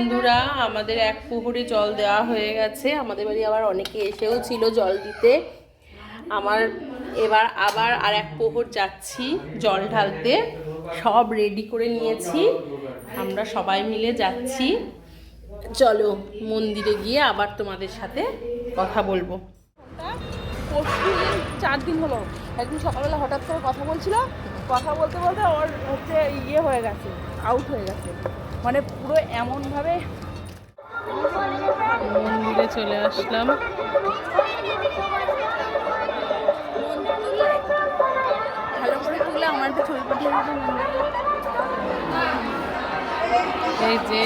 বন্ধুরা, আমাদের এক পুকুরে জল দেওয়া হয়ে গেছে। আমাদের বাড়ি আবার অনেকে এসেও ছিল জল দিতে। আমার এবার আবার আর এক পুকুর যাচ্ছি জল ঢালতে। সব রেডি করে নিয়েছি। আমরা সবাই মিলে যাচ্ছি। চলো, মন্দিরে গিয়ে আবার তোমাদের সাথে কথা বলব। চার দিন হলো। একদিন সকালবেলা হঠাৎ করে কথা বলছিল। কথা বলতে বলতে ওর হচ্ছে ইয়ে হয়ে গেছে আউট হয়ে গেছে। মানে পুরো এমনভাবে মন্দিরে চলে আসলাম। ভালো করে তুলে আমার ছবি পাঠিয়ে এই যে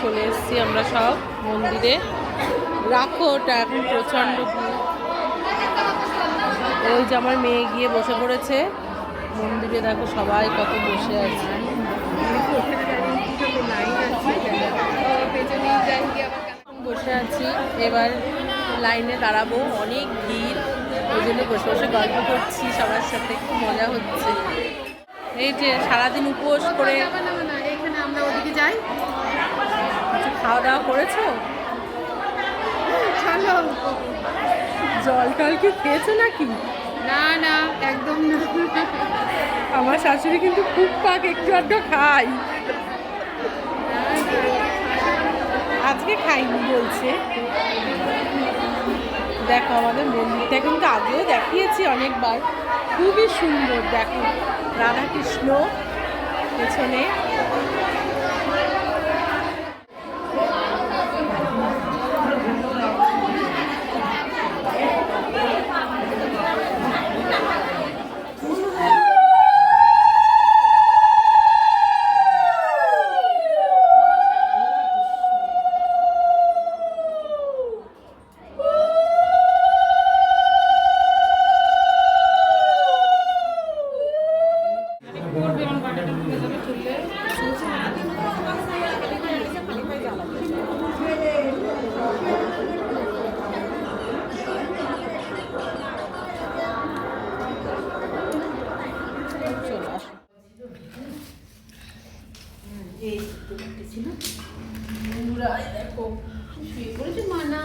চলে এসেছি আমরা সব মন্দিরে। রাখো ওটা এখন প্রচণ্ড ওই যে আমার মেয়ে গিয়ে বসে পড়েছে। মন্দিরে দেখো সবাই কত বসে আছে বসে আছি এবার লাইনে দাঁড়াবো। অনেক ভিড়। ওই জন্য বসে বসে গল্প করছি সবার সাথে খুব মজা হচ্ছে। এই যে সারাদিন উপোস করে এখানে আমরা ওদিকে যাই। খাওয়া দাওয়া করেছ? জল টল কি খেয়েছো নাকি? না না একদম না। আমার শাশুড়ি কিন্তু খুব পাক একটু আধটু খাই আজকে খাইনি বলছে। দেখো আমাদের মন্দিরটা। কিন্তু আগেও দেখিয়েছি অনেকবার। খুবই সুন্দর, দেখো। রাধাকৃষ্ণ, পেছনে দেখো। শুয়ে পড়েছে মানা।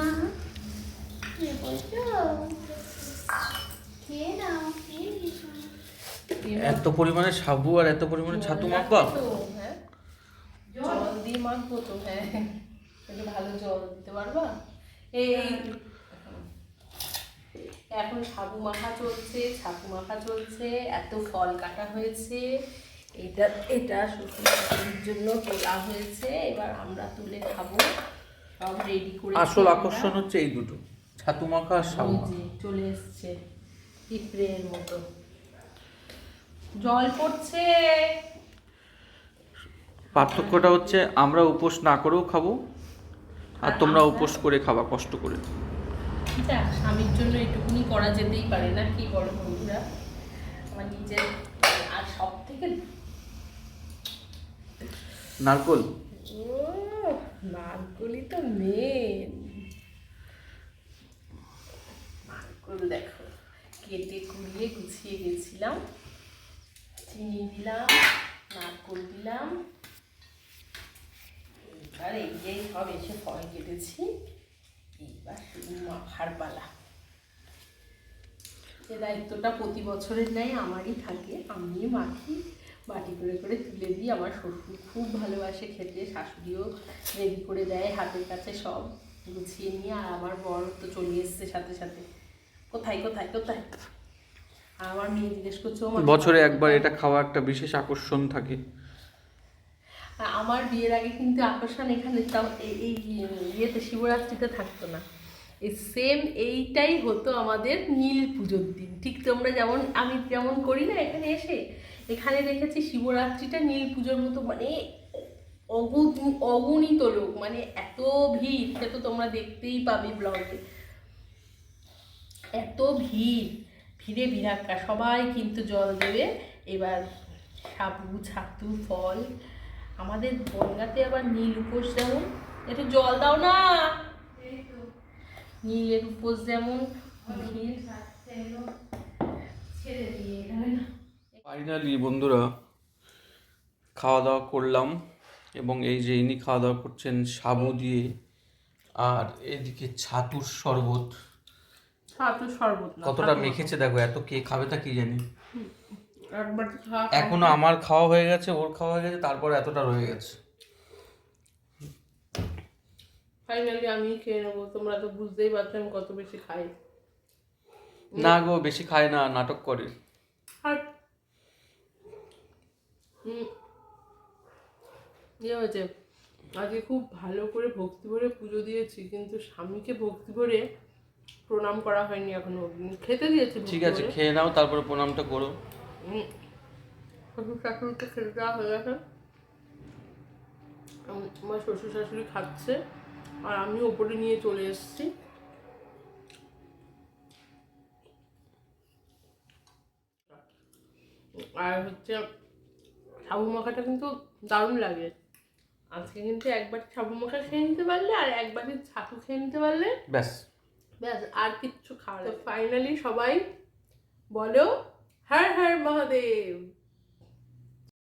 এত পরিমাণে সাবু আর এত পরিমাণে ছাতু মাখবা? হ্যাঁ। জল দিয়ে মাখবো তো হ্যাঁ। একটু ভালো জল দিতে পারবা? এই এখন সাবু মাখা চলছে ছাতু মাখা চলছে এত ফল কাটা হয়েছে। এটা এটা শাশুড়ির জন্য তোলা হয়েছে। এবার আমরা তুলে খাব। সব রেডি করে আসল আকর্ষণ হচ্ছে এই দুটো ছাতু মাখা আর সাবু মাখা। চলে এসছে পিঁপড়ের মতো। জল পড়ছে। পার্থক্যটা হচ্ছে আমরা উপোস না করেও খাব আর তোমরা উপোস করে খাবা কষ্ট করে। স্বামীর জন্য এটুকুনি করা যেতেই পারে না কি বলো বন্ধুরা? আমার নিজের আর সব থেকে নারকল? ও তো মেন নারকল দেখো, কেটে কুড়িয়ে গুছিয়ে গেছিলাম চিনি দিলাম নারকল দিলাম। এইবার এই সব এসে ফল কেটেছি। এইবার শুধু মাখার পালা। সে দায়িত্বটা প্রতি বছরের ন্যায় আমারই থাকে আমি মাখি। বাটি করে করে তুলে দিই। আমার শ্বশুর খুব ভালোবাসে খেতে। শাশুড়িও রেডি করে দেয় হাতের কাছে সব গুছিয়ে নিয়ে। আর আমার বর তো চলে এসছে সাথে সাথে। কোথায় কোথায় কোথায়? আর আমার মেয়ে জিজ্ঞেস করছে "ও বছরে একবার এটা খাওয়া একটা বিশেষ আকর্ষণ থাকে। আমার বিয়ের আগে কিন্তু আকর্ষণ এখানে এই- এই ইয়েতে শিবরাত্রিতে থাকতো না। এই সেম এইটাই হতো আমাদের নীল পুজোর দিন। ঠিক তোমরা যেমন আমি যেমন করি না এখানে এসে এখানে দেখেছি শিবরাত্রিটা নীল পুজোর মতো মানে অগু- অগণিত লোক মানে এত ভিড় সে তো তোমরা দেখতেই পাবে ব্লগে এত ভিড়, ভিড়ে ভিড়াক্কা, সবাই কিন্তু জল দেবে। এবার সাবু, ছাতু, ফল। আমাদের বনগাতে আবার নীল উপোস যেমন, একটু জল দাও না। নীলের উপোস যেমন ভিড়। ফাইনালি বন্ধুরা খাওয়া দাওয়া করলাম এবং এই যে ইনি খাওয়া দাওয়া করছেন সাবু দিয়ে আর এদিকে ছাতুর শরবত। ছাতু শরবত কতটা মেখেছে দেখো এত কে খাবে তা কি জানি। এখনও আমার খাওয়া হয়ে গেছে ওর খাওয়া হয়ে গেছে তারপরে এতটা রয়ে গেছে। ফাইনালি আমি খেয়ে নেব তোমরা তো বুঝতেই পারছ আমি কত বেশি খাই। না গো বেশি খায় না নাটক করে। আর ইয়ে হয়েছে আজকে খুব ভালো করে ভক্তি ভরে পুজো দিয়েছি কিন্তু স্বামীকে ভক্তি ভরে প্রণাম করা হয়নি এখনও খেতে দিয়েছি ঠিক আছে খেয়ে নাও তারপরে প্রণামটা করো। শ্বশুর শাশুড়িকে খেতে দেওয়া হয়ে গেছে। আমার শ্বশুর শাশুড়ি খাচ্ছে আর আমি ওপরে নিয়ে চলে এসেছি। আর হচ্ছে সাবু মাখাটা কিন্তু দারুণ লাগে। আজকে কিন্তু একবার সাবু মাখা খেয়ে নিতে পারলে আর একবারই ছাতু খেয়ে নিতে পারলে ব্যাস। ব্যাস আর কিচ্ছু খাওয়া ফাইনালি সবাই বলো হর হর মহাদেব।